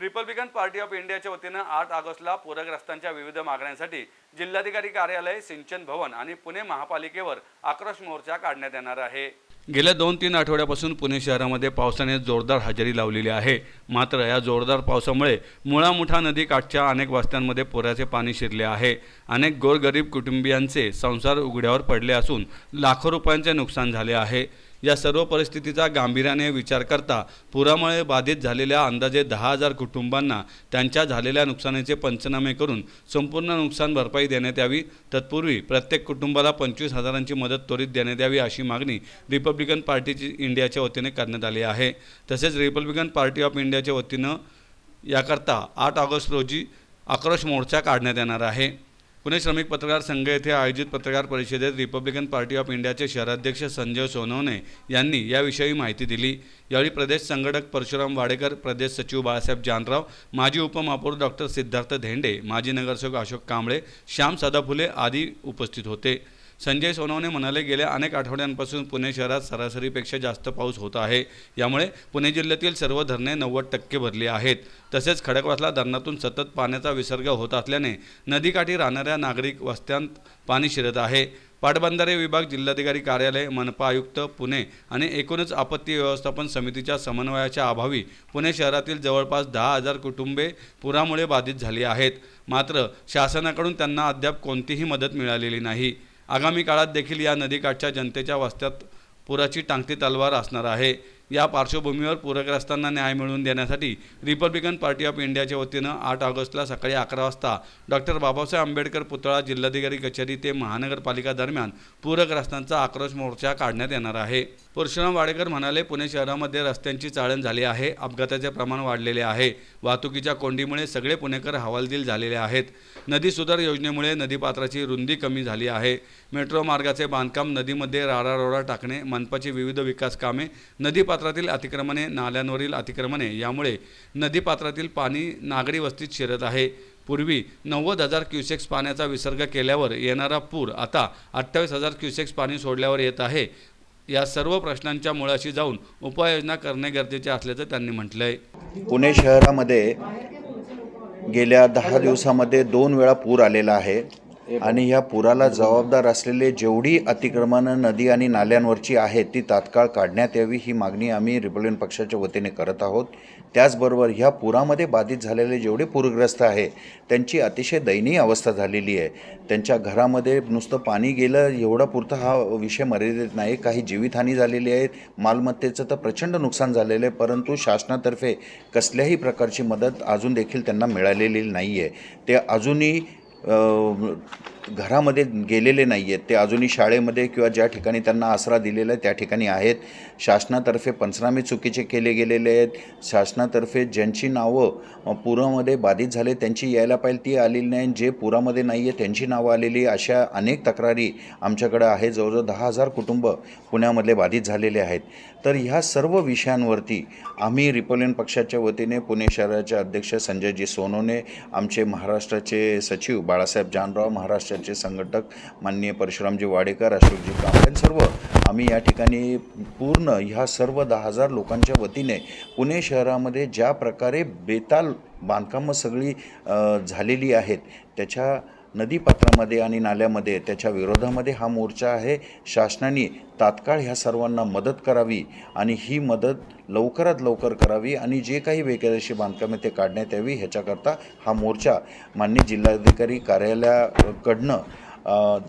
Republican party of इंडियाच्या वतीनं आठ ऑगस्टला पूरग्रस्तांच्या विविध मागण्यांसाठी जिल्हाधिकारी कार्यालय सिंचन भवन आणि पुणे महापालिकेवर आक्रोश मोर्चा काढण्यात येणार आहे. गेल्या दोन तीन आठवड्यापासून पुणे शहरामध्ये पावसाने जोरदार हजेरी लावलेली आहे. मात्र या जोरदार पावसामुळे मुळामुठा नदीकाठच्या नदी काठच्या अनेक वस्त्यांमध्ये पुराचे पाणी शिरले आहे. अनेक गोरगरीब कुटुंबियांचे संसार उघड्यावर पडले असून लाखो रुपयांचे नुकसान झाले आहे. या सर्व परिस्थितीचा गांभीर्याने विचार करता पुरामुळे बाधित झालेल्या अंदाजे दहा हजार कुटुंबांना त्यांच्या झालेल्या नुकसानीचे पंचनामे करून संपूर्ण नुकसान भरपाई देण्यात यावी. तत्पूर्वी प्रत्येक कुटुंबाला पंचवीस हजारांची मदत त्वरित देण्यात यावी अशी मागणी रिपब्लिकन पार्टीची इंडियाच्या वतीने करण्यात आली आहे. तसेच रिपब्लिकन पार्टी ऑफ इंडियाच्या वतीनं याकरता आठ ऑगस्ट रोजी आक्रोश मोर्चा काढण्यात येणार आहे. पुणे श्रमिक पत्रकार संघ येथे आयोजित पत्रकार परिषदेत रिपब्लिकन पार्टी ऑफ इंडियाचे शहराध्यक्ष संजय सोनवणे यांनी याविषयी माहिती दिली. यावेळी प्रदेश संघटक परशुराम वाडेकर प्रदेश सचिव बाळासाहेब जानराव माजी उपमहापौर डॉक्टर सिद्धार्थ धेंडे माजी नगरसेवक अशोक कांबळे श्याम सदाफुले आदी उपस्थित होते. संजय सोनवणे म्हणाले गेल्या अनेक आठवड्यांपासून पुणे शहरात सरासरीपेक्षा जास्त पाऊस होत आहे. यामुळे पुणे जिल्ह्यातील सर्व धरणे नव्वद टक्के भरली आहेत. तसेच खडकवासला धरणातून सतत पाण्याचा विसर्ग होत असल्याने नदीकाठी राहणाऱ्या नागरिक वस्त्यांत पाणी शिरत आहे. पाटबंधारे विभाग जिल्हाधिकारी कार्यालय मनपा आयुक्त पुणे आणि एकूणच आपत्ती व्यवस्थापन समितीच्या समन्वयाच्या अभावी पुणे शहरातील जवळपास दहा हजार कुटुंबे पुरामुळे बाधित झाली आहेत. मात्र शासनाकडून त्यांना अद्याप कोणतीही मदत मिळालेली नाही. आगामी काळात देखील या नदीकाठच्या जनतेच्या वस्त्यात पुराची टांगती तलवार असणार आहे. या पार्श्वभूमीवर पूरग्रस्तांना न्याय मिळवून देण्यासाठी रिपब्लिकन पार्टी ऑफ इंडियाच्या वतीनं आठ ऑगस्टला सकाळी अकरा वाजता डॉक्टर बाबासाहेब आंबेडकर पुतळा जिल्हाधिकारी कचेरी ते महानगरपालिका दरम्यान पूरग्रस्तांचा आक्रोश मोर्चा काढण्यात येणार आहे. परशुराम वाडेकर म्हणाले पुणे शहरामध्ये रस्त्यांची चाळण झाली आहे अपघाताचे प्रमाण वाढलेले आहे. वाहतुकीच्या कोंडीमुळे सगळे पुणेकर हवालदिल झालेले आहेत. नदी सुधार योजनेमुळे नदीपात्राची रुंदी कमी झाली आहे. मेट्रो मार्गाचे बांधकाम नदीमध्ये राडारोडा टाकणे मनपाची विविध विकास कामे नदीपात्रातील अतिक्रमणे नाल्यांवरील अतिक्रमणे यामुळे नदीपात्रातील पाणी नागरी वस्तीत शिरत आहे. पूर्वी नव्वद हजार क्युसेक्स पाण्याचा विसर्ग केल्यावर येणारा पूर आता अठ्ठावीस हजार क्युसेक्स पाणी सोडल्यावर येत आहे. या सर्व प्रश्नांच्या मुळाशी जाऊन उपाययोजना करणे गरजेचे असल्याचं त्यांनी म्हटलं आहे पुणे शहरामध्ये गेल्या दहा दिवसामध्ये दोन वेळा पूर आलेला आहे. आणि ह्या पुराला जबाबदार असलेले जेवढी अतिक्रमणं नदी आणि नाल्यांवरची आहेत ती तात्काळ काढण्यात यावी ही मागणी आम्ही रिपब्लिकन पक्षाच्या वतीने करत आहोत. त्याचबरोबर ह्या पुरामध्ये बाधित झालेले जेवढे पूरग्रस्त आहे त्यांची अतिशय दयनीय अवस्था झालेली आहे. त्यांच्या घरामध्ये नुसतं पाणी गेलं एवढा पुरता हा विषय मर्यादित नाही. काही जीवितहानी झालेली आहे मालमत्तेचं तर प्रचंड नुकसान झालेलं आहे परंतु शासनातर्फे कसल्याही प्रकारची मदत अजून देखील त्यांना मिळालेली नाही आहे ते अजूनही Oh, घरामध्ये गेलेले नाही आहेत ते अजूनही शाळेमध्ये किंवा ज्या ठिकाणी त्यांना आसरा दिलेला आहे त्या ठिकाणी आहेत. शासनातर्फे पंचनामे चुकीचे केले गेलेले आहेत. शासनातर्फे ज्यांची नावं पुरामध्ये बाधित झाले त्यांची यायला पाहिजे ती आलेली नाही. जे पुरामध्ये नाही आहे त्यांची नावं आलेली अशा अनेक तक्रारी आमच्याकडे आहे. जवळजवळ दहा हजार कुटुंब पुण्यामधले बाधित झालेले आहेत. तर ह्या सर्व विषयांवरती आम्ही रिपब्लिकन पक्षाच्या वतीने पुणे शहराचे अध्यक्ष संजयजी सोनोने आमचे महाराष्ट्राचे सचिव बाळासाहेब जानराव महाराष्ट्राचे संघटक माननीय परशुरामजी वाडेकर अशोकजी कांबळे सर्व आम्ही या ठिकाणी पूर्ण ह्या सर्व दहा हजार लोकांच्या वतीने पुणे शहरामध्ये ज्या प्रकारे बेताल बांधकामं सगळी झालेली आहेत त्याच्या नदीपात्रामध्ये आणि नाल्यामध्ये त्याच्या विरोधामध्ये हा मोर्चा आहे. शासनाने तात्काळ ह्या सर्वांना मदत करावी आणि ही मदत लवकरात लवकर करावी आणि जे काही बेकायदेशीर बांधकामे ते काढण्यात यावी ह्याच्याकरता हा मोर्चा मान्य जिल्हाधिकारी कार्यालयाकडनं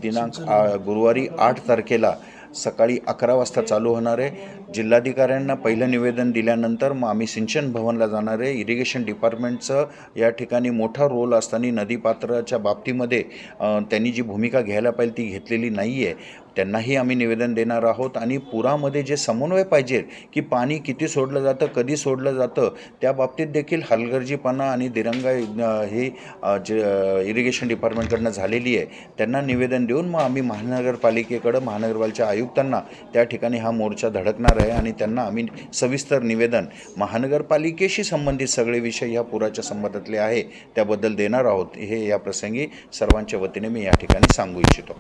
दिनांक गुरुवारी आठ तारखेला सकाळी अकरा वाजता चालू होणार आहे. जिल्हाधिकाऱ्यांना पहिलं निवेदन दिल्यानंतर मग आम्ही सिंचन भवनला जाणार आहे इरिगेशन डिपार्टमेंटचं या ठिकाणी मोठा रोल असताना नदीपात्राच्या बाबतीमध्ये त्यांनी जी भूमिका घ्यायला पाहिजे ती घेतलेली नाही आहे त्यांनाही आम्ही निवेदन देणार आहोत आणि पुरामध्ये जे समन्वय पाहिजे की पाणी किती सोडलं जातं कधी सोडलं जातं त्या बाबतीत देखील हलगर्जीपणा आणि दिरंगा ही जे इरिगेशन डिपार्टमेंटकडनं झालेली आहे. त्यांना निवेदन देऊन मग आम्ही महानगरपालिकेकडं महानगरपालिकेच्या आयुक्तांना त्या ठिकाणी हा मोर्चा धडकणार आहे आणि त्यांना आम्ही सविस्तर निवेदन महानगरपालिकेशी संबंधित सगळे विषय ह्या पुराच्या संबंधातले आहे. त्याबद्दल देणार आहोत. हे या प्रसंगी सर्वांच्या वतीने मी या ठिकाणी सांगू इच्छितो.